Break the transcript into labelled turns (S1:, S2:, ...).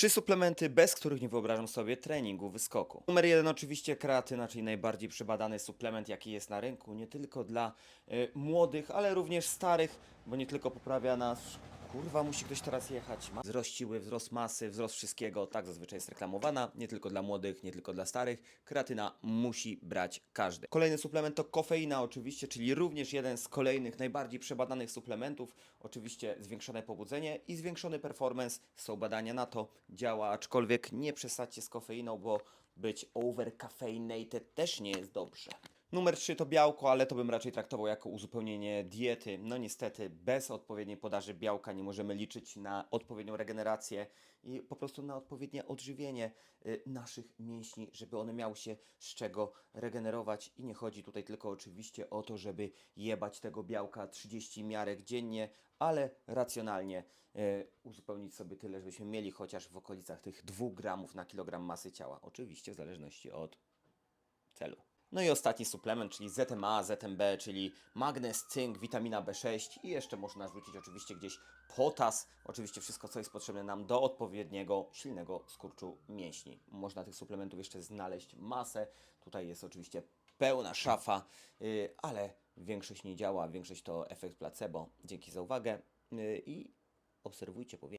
S1: Trzy suplementy, bez których nie wyobrażam sobie treningu wyskoku. Numer jeden oczywiście kreatyna, czyli najbardziej przebadany suplement, jaki jest na rynku, nie tylko dla y, młodych, ale również starych, bo nie tylko poprawia nasz... Kurwa, musi ktoś teraz jechać. Ma- Wzrost siły, wzrost masy, wzrost wszystkiego, tak zazwyczaj jest reklamowana, nie tylko dla młodych, nie tylko dla starych. Kreatyna musi brać każdy. Kolejny suplement to kofeina oczywiście, czyli również jeden z kolejnych najbardziej przebadanych suplementów. Oczywiście zwiększone pobudzenie i zwiększony performance. Są badania na to, działa, aczkolwiek nie przesadźcie z kofeiną, bo być overcaffeinated też nie jest dobrze. Numer 3 to białko, ale to bym raczej traktował jako uzupełnienie diety. No niestety, bez odpowiedniej podaży białka nie możemy liczyć na odpowiednią regenerację i po prostu na odpowiednie odżywienie y, naszych mięśni, żeby one miały się z czego regenerować. I nie chodzi tutaj tylko oczywiście o to, żeby jebać tego białka 30 miarek dziennie, ale racjonalnie y, uzupełnić sobie tyle, żebyśmy mieli chociaż w okolicach tych 2 gramów na kilogram masy ciała. Oczywiście w zależności od celu. No i ostatni suplement, czyli ZMA, ZMB, czyli magnez, cynk, witamina B6 i jeszcze można rzucić oczywiście gdzieś potas, oczywiście wszystko, co jest potrzebne nam do odpowiedniego, silnego skurczu mięśni. Można tych suplementów jeszcze znaleźć masę, tutaj jest oczywiście pełna szafa, yy, ale większość nie działa, większość to efekt placebo. Dzięki za uwagę yy, i obserwujcie powietrze.